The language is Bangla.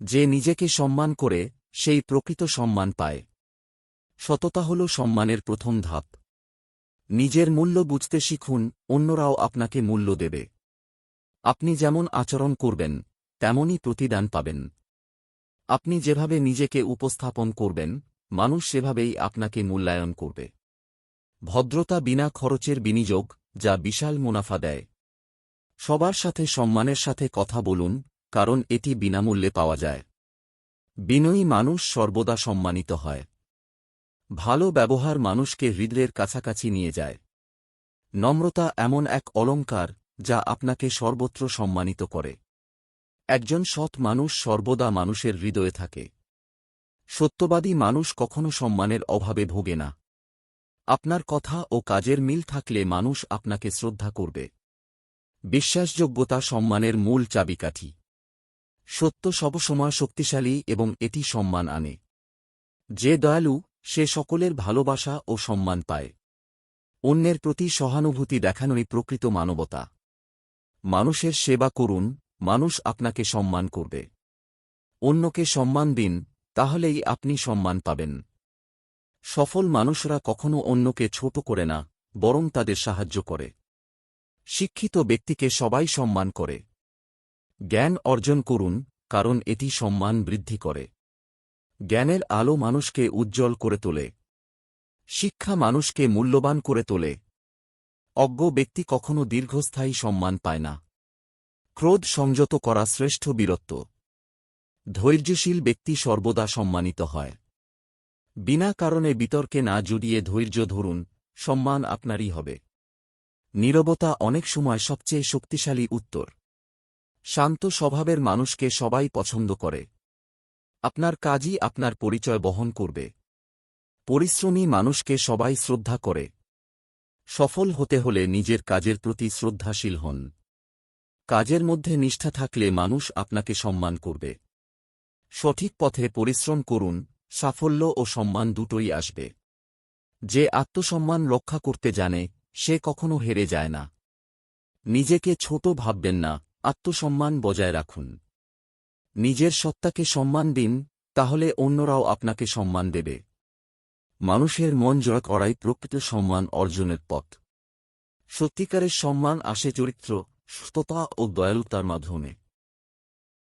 যে নিজেকে সম্মান করে, সেই প্রকৃত সম্মান পায়। সততা হল সম্মানের প্রথম ধাপ। নিজের মূল্য বুঝতে শিখুন, অন্যরাও আপনাকে মূল্য দেবে। আপনি যেমন আচরণ করবেন, তেমনই প্রতিদান পাবেন। আপনি যেভাবে নিজেকে উপস্থাপন করবেন, মানুষ সেভাবেই আপনাকে মূল্যায়ন করবে। ভদ্রতা বিনা খরচের বিনিয়োগ, যা বিশাল মুনাফা দেয়। সবার সাথে সম্মানের সাথে কথা বলুন কারণ এটি বিনামূল্যে পাওয়া যায়। বিনয়ী মানুষ সর্বদা সম্মানিত হয়। ভালো ব্যবহার মানুষকে হৃদয়ের কাছাকাছি নিয়ে যায়। নম্রতা এমন এক অলঙ্কার যা আপনাকে সর্বত্র সম্মানিত করে। একজন সৎ মানুষ সর্বদা মানুষের হৃদয়ে থাকে। সত্যবাদী মানুষ কখনো সম্মানের অভাবে ভোগে না। আপনার কথা ও কাজের মিল থাকলে মানুষ আপনাকে শ্রদ্ধা করবে। বিশ্বাসযোগ্যতা সম্মানের মূল চাবিকাঠি। সত্য সবসময় শক্তিশালী এবং এটি সম্মান আনে। যে দয়ালু, সে সকলের ভালোবাসা ও সম্মান পায়। অন্যের প্রতি সহানুভূতি দেখানোই প্রকৃত মানবতা। মানুষের সেবা করুন, মানুষ আপনাকে সম্মান করবে। অন্যকে সম্মান দিন, তাহলেই আপনি সম্মান পাবেন। সফল মানুষরা কখনো অন্যকে ছোট করে না, বরং তাদের সাহায্য করে। শিক্ষিত ব্যক্তিকে সবাই সম্মান করে। জ্ঞান অর্জন করুন, কারণ এটি সম্মান বৃদ্ধি করে। জ্ঞানের আলো মানুষকে উজ্জ্বল করে তোলে। শিক্ষা মানুষকে মূল্যবান করে তোলে। অজ্ঞ ব্যক্তি কখনো দীর্ঘস্থায়ী সম্মান পায় না। ক্রোধ সংযত করা শ্রেষ্ঠ বীরত্ব। ধৈর্যশীল ব্যক্তি সর্বদা সম্মানিত হয়। বিনা কারণে বিতর্কে না জড়িয়ে ধৈর্য ধরুন, সম্মান আপনারই হবে। নীরবতা অনেক সময় সবচেয়ে শক্তিশালী উত্তর। শান্ত স্বভাবের মানুষকে সবাই পছন্দ করে। আপনার কাজই আপনার পরিচয় বহন করবে। পরিশ্রমী মানুষকে সবাই শ্রদ্ধা করে। সফল হতে হলে নিজের কাজের প্রতি শ্রদ্ধাশীল হন। কাজের মধ্যে নিষ্ঠা থাকলে মানুষ আপনাকে সম্মান করবে। সঠিক পথে পরিশ্রম করুন, সাফল্য ও সম্মান দুটোই আসবে। যে আত্মসম্মান রক্ষা করতে জানে, সে কখনো হেরে যায় না। নিজেকে ছোট ভাববেন না। আত্মসম্মান বজায় রাখুন। নিজের সত্তাকে সম্মান দিন, তাহলে অন্যরাও আপনাকে সম্মান দেবে। মানুষের মন জয় করাই প্রকৃত সম্মান অর্জনের পথ। সত্যিকারের সম্মান আসে চরিত্র সুস্থতা ও দয়ালুতার মাধ্যমে।